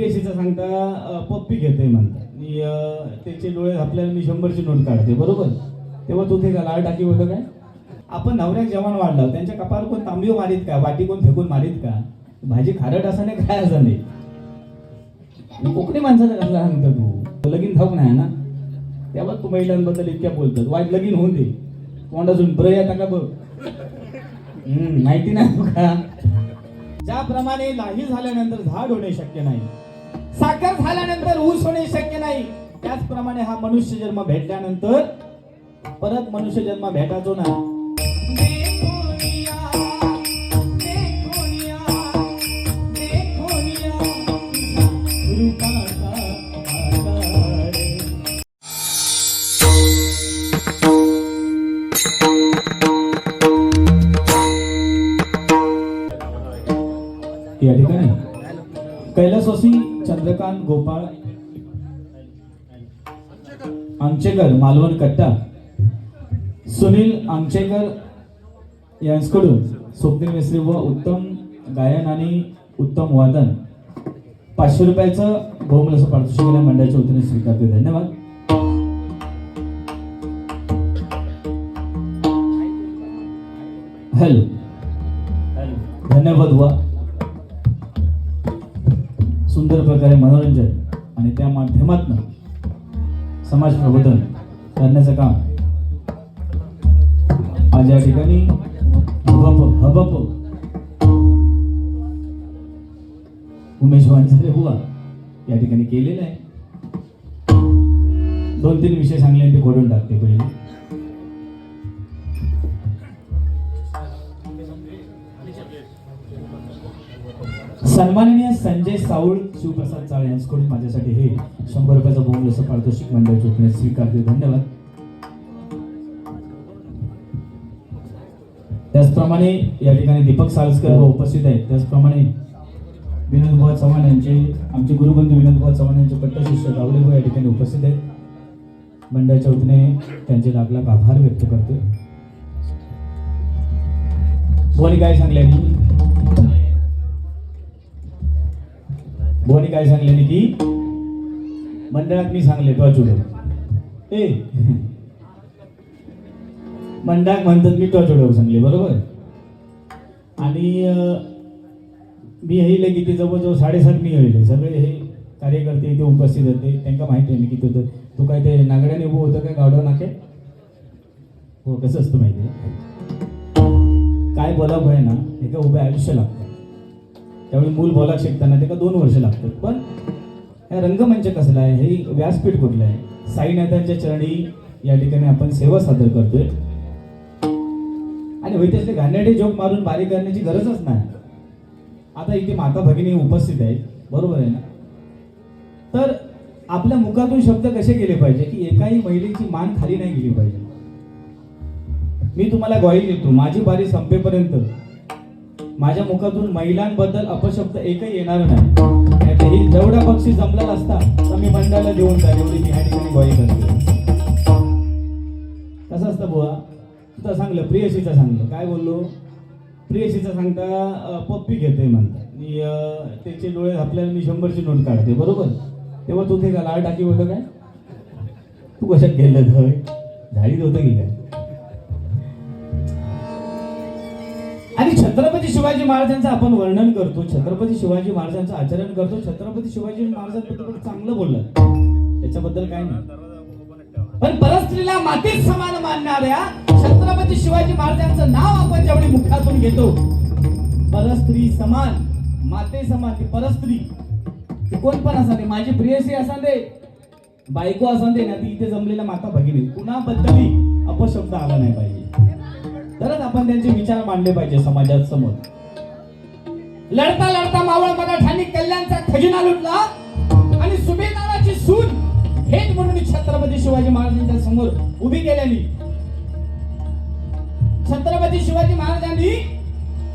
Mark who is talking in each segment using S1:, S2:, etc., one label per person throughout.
S1: प्रियशीचं सांगता पप्पी घेतोय म्हणता मी त्याचे डोळे आपल्याला मी शंभरची नोट काढते बरोबर? तेव्हा तू ते का टाकी होतं काय? आपण नवऱ्याक जवान वाढलं त्यांच्या कपाळ कोण तांबीव मारीत का? वाटी कोण फेकून मारीत का? भाजी खारट असं नाही काय असं नाही कोकणी माणसाचं कसला सांगतो तू? लगीन थक नाही ना? तेव्हा तू महिलांबद्दल इतक्या बोलतात. वाईट लगीन होऊन दे. तोंडातून ब्रया टाका बघ? हम्म, माहिती नाही तुका ज्याप्रमाणे लाही झाल्यानंतर झाड होणे शक्य नाही. साखर झाल्यानंतर ऊस होणे शक्य नाही. त्याचप्रमाणे हा मनुष्य जन्म भेटल्यानंतर परत मनुष्य जन्म भेटायचो ना. आमचेकर मालवण कट्टा. सुनील आमचेकर यांच्याकडून स्वप्नील मिस्त्री व उत्तम गायन आणि उत्तम वादन. पाचशे रुपयाचं बहुमूल्य पारितोषिक मंडळाच्या वतीने स्वीकारते. धन्यवाद. हॅलो. धन्यवाद वा. सुंदर प्रकारे मनोरंजन आणि त्या माध्यमातून समाज प्रबोधन करण्याचं काम. आज या ठिकाणी हबप हबप. उमेश वानसरे बुवा या ठिकाणी केलेलं आहे. दोन तीन विषय सांगले ते खोडून टाकते पहिले. सन्माननीय संजय साऊळ शिवप्रसाद चाळ यांच्याकडून माझ्यासाठी हे शंभर रुपयाचं बहुमूल्य पारितोषिक मंडळ वतीने स्वीकारते. धन्यवाद. त्याचप्रमाणे या ठिकाणी दीपक साळसकर व उपस्थित आहेत. त्याचप्रमाणे विनोद बुवा चव्हाण यांचे आमचे गुरुबंधू विनोद बुवा चव्हाण यांचे कट्टर शिष्य गावले या ठिकाणी उपस्थित आहेत. मंडळाच्या वतीने त्यांचे लाख आभार व्यक्त करतो बोली काय सांगले? मी काय सांगले की मंडळात मी सांगले तो चुडव ए. मंडळात म्हणतात मी तो चुडव सांगले बरोबर? आणि मी मी हे ते जवळजवळ साडेसात मी येईल. सगळे हे कार्यकर्ते इथे उपस्थित होते. त्यांना माहिती आहे मी किती होतं. तू काय ते नागड्याने उभं होतं काय गावडा नाके? हो कसं असतं माहिती आहे? काय बोलावं आहे ना एका उभे आयुष्य लागतं त्यामुळे मूल बोला शिकताना ते का दोन वर्ष लागतात. पण हे रंगमंच कसला आहे? हे व्यासपीठ कुठलं आहे? साईनाथांच्या चरणी या ठिकाणी आपण सेवा सादर करतोय. आणि वैद्यसले त्याचे जोक मारून बारी करण्याची गरजच नाही. आता इथे माता भगिनी उपस्थित आहेत. बरोबर आहे ना? तर आपल्या मुखातून शब्द कसे केले पाहिजे की एकाही महिलेची मान खाली नाही गेली पाहिजे? मी तुम्हाला ग्वाही देतो. माझी बारी संपेपर्यंत माझ्या मुखातून महिलांबद्दल अपशब्द एकही येणार नाही. नाहीतर जेवढा पक्षी जमला असता तर मी मंडळाला देऊन जा एवढी मी ह्या ठिकाणी ग्वाही करते. कसं असतं बुवा? तुझं सांगलं प्रियशीचं सांगलं. काय बोललो? प्रियशीचं सांगता पप्पी घेतोय म्हणता मी त्याचे डोळे आपल्याला मी शंभरची नोट काढते बरोबर? तेव्हा तू ते का लाल टाकी होतं काय? तू कशात गेलं झाडीत होतं की काय? आणि छत्रपती शिवाजी महाराजांचं आपण वर्णन करतो छत्रपती शिवाजी महाराजांचं आचरण करतो छत्रपती शिवाजी महाराजांबद्दल चांगलं बोललं. त्याच्याबद्दल काय नाही. पण परस्त्रीला मातीत समान मानणाऱ्या छत्रपती शिवाजी महाराजांचं नाव आपण ज्यावेळी मुखातून घेतो परस्त्री समान माते समान ती परस्त्री. ती कोण पण असा दे माझी प्रियसी असा दे बायको असा दे ना ती इथे जमलेल्या माता भगिनी कुणाबद्दलही अपशब्द आला नाही पाहिजे. तरच आपण त्यांचे विचार मांडले पाहिजे समाजात समोर लढता लढता मावळ मराठांनी कल्याणचा खजिना लुटला आणि सुभेदाराची सून हेच म्हणून छत्रपती शिवाजी महाराजांच्या समोर उभी केल्याने छत्रपती शिवाजी महाराजांनी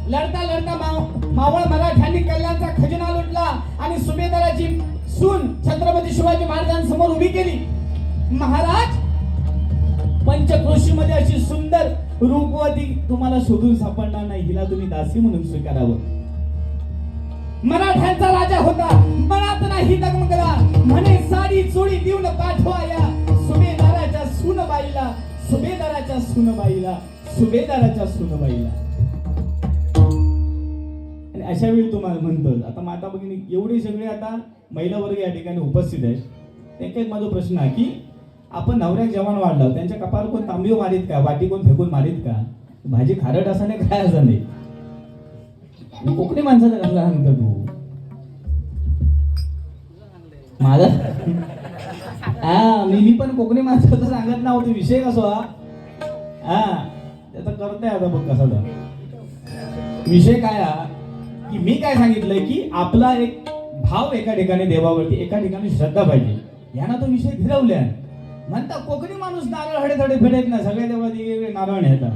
S1: लढता लढता माव- मावळ मराठ्यांनी कल्याणचा खजिना लुटला आणि सुभेदाराची सून छत्रपती शिवाजी महाराजांसमोर उभी केली. महाराज पंचक्रोशीमध्ये अशी सुंदर रूपवती तुम्हाला शोधून सापडणार नाही हिला तुम्ही दासी म्हणून स्वीकारावं. मराठ्यांचा राजा होता मनात नाही दगमगला. म्हणे साडी चोळी देऊन पाठवाया सुभेदाराच्या सुनबाईला सुभेदाराच्या सुनबाईला सुभेदाराच्या सुनबाईला. आणि अशा वेळी तुम्हाला म्हणतो आता माता भगिनी एवढे सगळे आता महिला वर्ग या ठिकाणी उपस्थित आहेत. त्यांचा एक माझा प्रश्न आहे की आपण नवऱ्याक जेवण वाढलं त्यांच्या कपाळ कोण तांबीव मारीत का? वाटी कोण फेकून मारीत का? भाजी खारट असा नाही काय असं नाही कोकणी माणसाचा कसला सांगतो तू? माझा? हा मी मी पण कोकणी माणसाचं सांगत नव्हतो विषय कसो हा? हा त्याचा करतोय आता बघ कसा तर विषय काय हा? की मी काय सांगितलंय की आपला एक भाव एका ठिकाणी देवावरती एका ठिकाणी श्रद्धा पाहिजे. यांना तो विषय फिरवल्या. म्हणता कोकणी माणूस नारळ हडे थडे फेडेत ना सगळे देवा वेगवेगळे नारळ नेतात.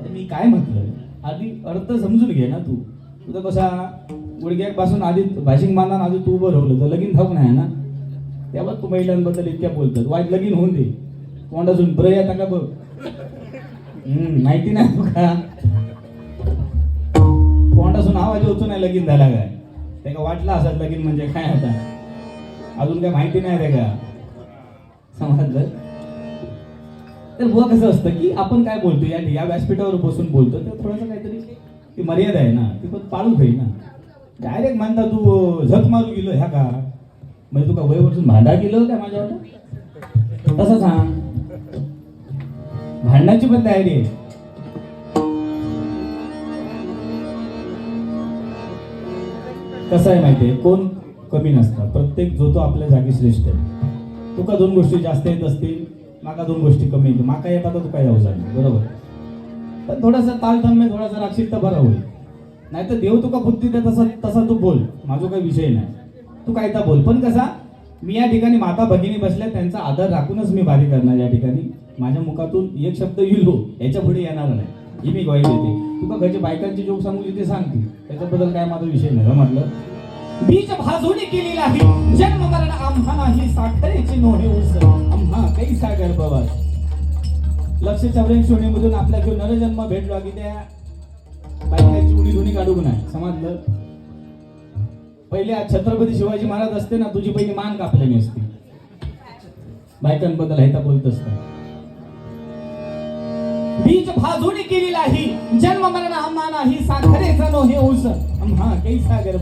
S1: अरे मी काय म्हटलं? आधी अर्थ समजून घे ना तू. तुझं कसा गुडघ्यापासून आधी भाषिक मानला आधी तू उभं राहिलं तर लगीन थक नाही ना? तेव्हा तू महिलांबद्दल इतक्या बोलतात. वाईट लगीन होऊन दे. तोंडातून ब्र येता का बघ? माहिती नाही तुका तोंडासून आवाज होतो नाही लगीन झाला काय? ते का वाटलं असत लगीन म्हणजे काय आता? अजून काय माहिती नाही ते का? समजलं तर बुवा कसं असतं की आपण काय बोलतो या या व्यासपीठावर बसून बोलतो तर थोडंसं काहीतरी ती मर्यादा आहे ना ती पण पाळू पाहिजे ना. डायरेक्ट म्हणता तू झक मारू गेलो ह्या का? म्हणजे तुका वय वयवरसून भांडा गेलो त्या माझ्यावर तसं सांग. भांडणाची पण तयारी आहे. कसं आहे माहितीये कोण कमी नसतात प्रत्येक जो तो आपल्या जागी श्रेष्ठ आहे. तुका दोन गोष्टी जास्त येत असतील माका दोन गोष्टी कमी येतील. माका येतात तर तुका येऊ जाईल बरोबर? पण थोडासा तालतम्य थोडासा राक्षिक तर बरा होईल. नाही तर देव तुका बुद्धी दे तसा तसा तू बोल. माझा काही विषय नाही. तू काय तर बोल. पण कसा मी या ठिकाणी माता भगिनी बसल्या त्यांचा आदर राखूनच मी बारी करणार या ठिकाणी. माझ्या मुखातून एक शब्द येईल हो. याच्यापुढे येणार नाही. ही मी ग्वाही देते. तुका घरच्या बायकांची जोक सांगू ते. सांगते त्याच्याबद्दल काय माझा विषय नाही म्हटलं? बीज भाजून केलेली आहे. जन्म मरण आम्हा नाही साखरेची नोहे उस आम्हा काही सागर बवास लक्ष चौऱ्याऐंशी मधून आपल्या घेऊन नरजन्म भेटलो की त्या बायकाची उडी धुणी काढू नाही समजलं? पहिले आज छत्रपती शिवाजी महाराज असते ना तुझी पहिली मान कापलेली असते. बायकांबद्दल हे तर बोलत असत? बीज भाजून केलेला आहे. जन्म मरण आम्हा नाही साखरेचा नोहे उस आम्हा काही सागर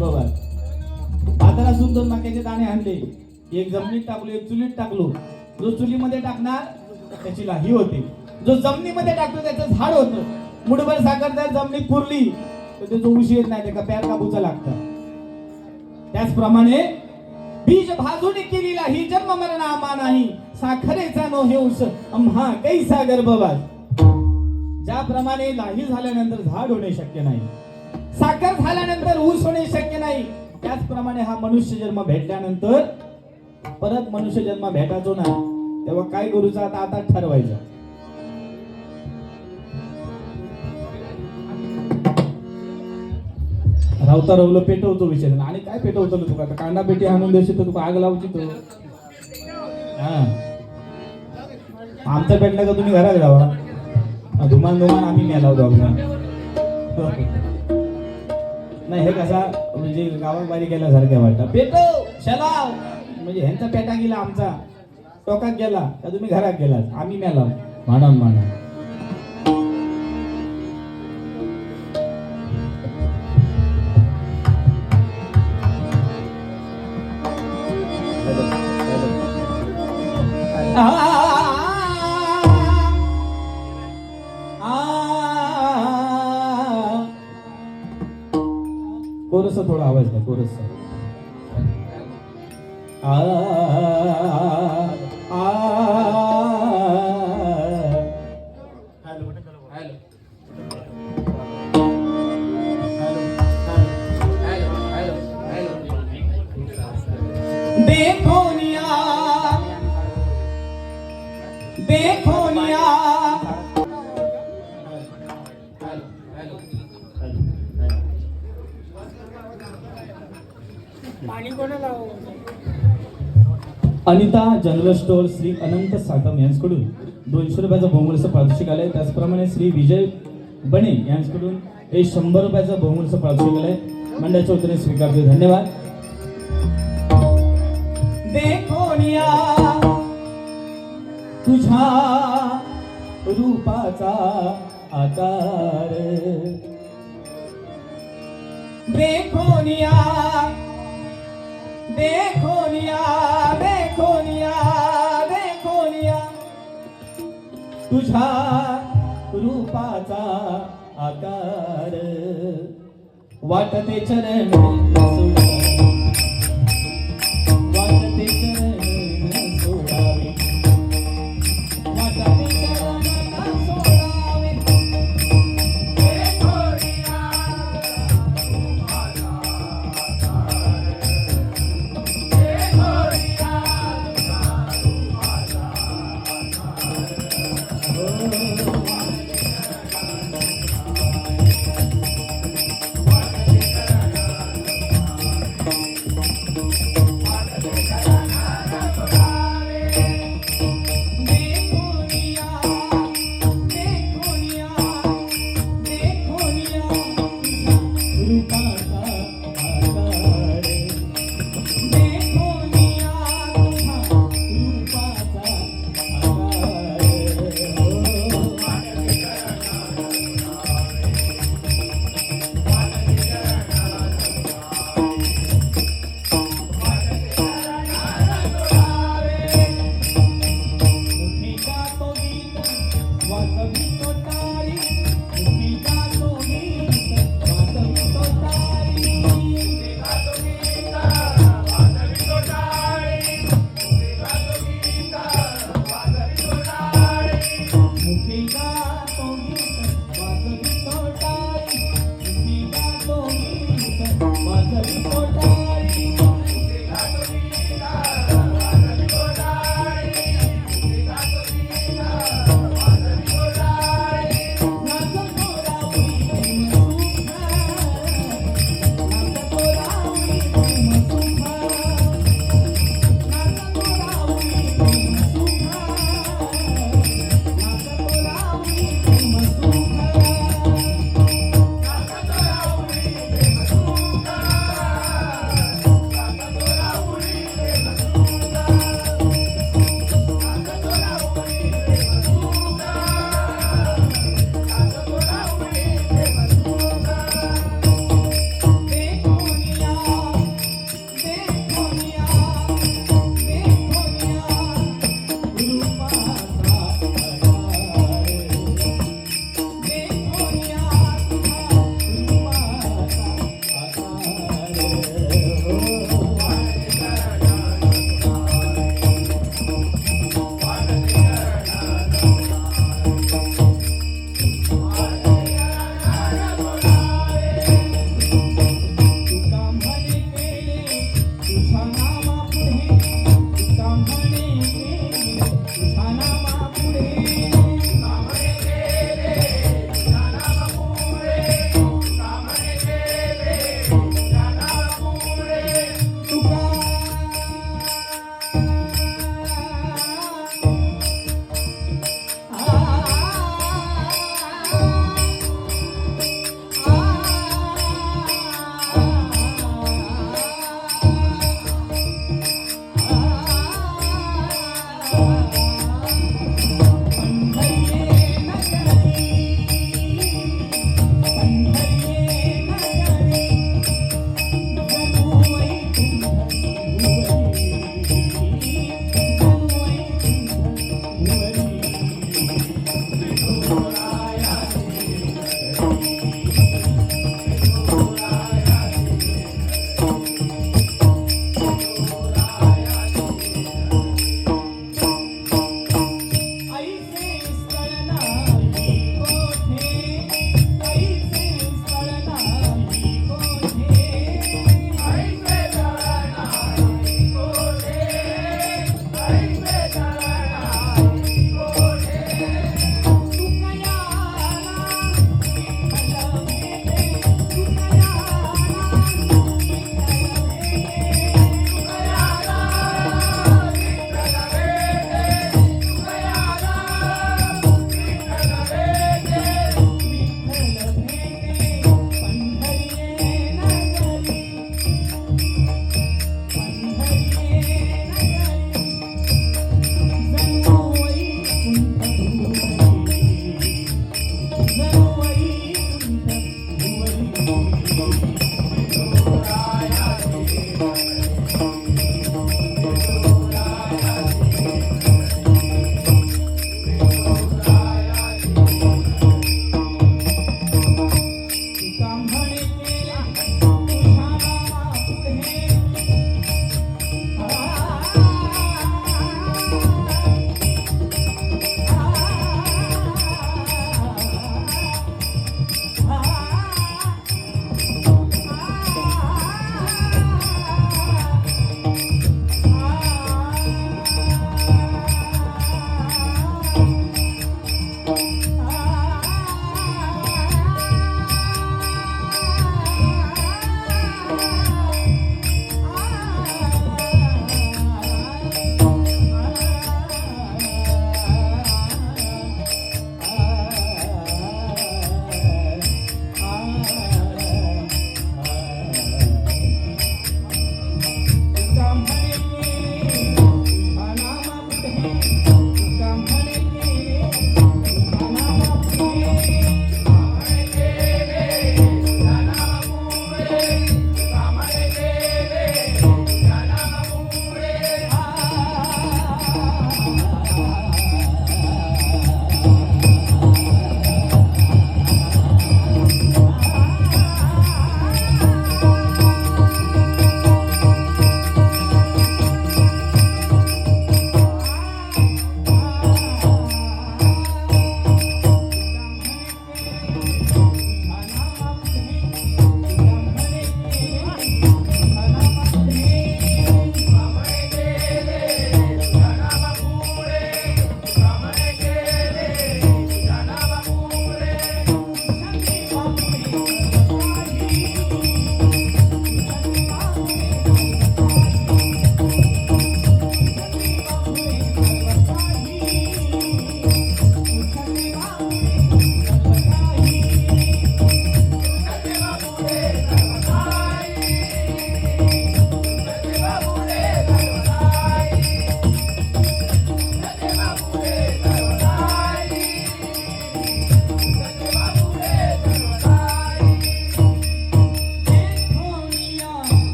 S1: बाजारातून दोन मक्याचे दाणे आणले. एक जमिनीत टाकलो एक चुलीत टाकलो. जो चुलीमध्ये टाकणार त्याची लाही होते. जो जमिनीमध्ये टाकतो त्याचं झाड होतं. मुठभर साखर जर जमिनीत पुरली तर त्याचं उशी येत नाही त्याला प्यार कापूचा लागतं. त्याचप्रमाणे बीज भाजून केलेला ही जन्म मरण आमा नाही. साखरेचा नो हे उस आम्हा काही सागर ज्याप्रमाणे लाही झाल्यानंतर झाड होणे शक्य नाही. साखर झाल्यानंतर ऊस होणे शक्य नाही. त्याचप्रमाणे हा मनुष्य जन्म भेटल्यानंतर परत मनुष्य जन्म भेटायचो ना तेव्हा काय करूचा आता आता ठरवायचं. रावता रवलं पेटवतो विचार आणि काय पेटवतो तुका? आता कांदा पेटी आणून द्यायची तर तुका आग लावची तो. हा. आमचा पेटला का तुम्ही घरात राहा? धुमान धुमान आम्ही न्याय लावतो आपण नाही हे कसा म्हणजे गावाबारी गेल्यासारख्या वाटतं. पेटो शलाव. म्हणजे ह्यांचा पेटा गेला आमचा. टोकात गेला का तुम्ही घरात गेलात? आम्ही मेला म्हणा म्हणा देखो निया देखो निया अनिता जनरल स्टोअर श्री अनंत साटम यांच्याकडून दोनशे रुपयाचं बहुमूल्य पारितोषिक आलंय. त्याचप्रमाणे श्री विजय बने यांच्याकडून हे शंभर रुपयाचं बहुमूल्य पारितोषिक आलंय. मंडळाच्या वतीने स्वीकारतो धन्यवाद. देखोनिया तुझ्या रूपाचा आकार. देखोनिया देखोनिया देखोनिया देखोनिया तुझ्या रूपाचा आकार. वाटते चरण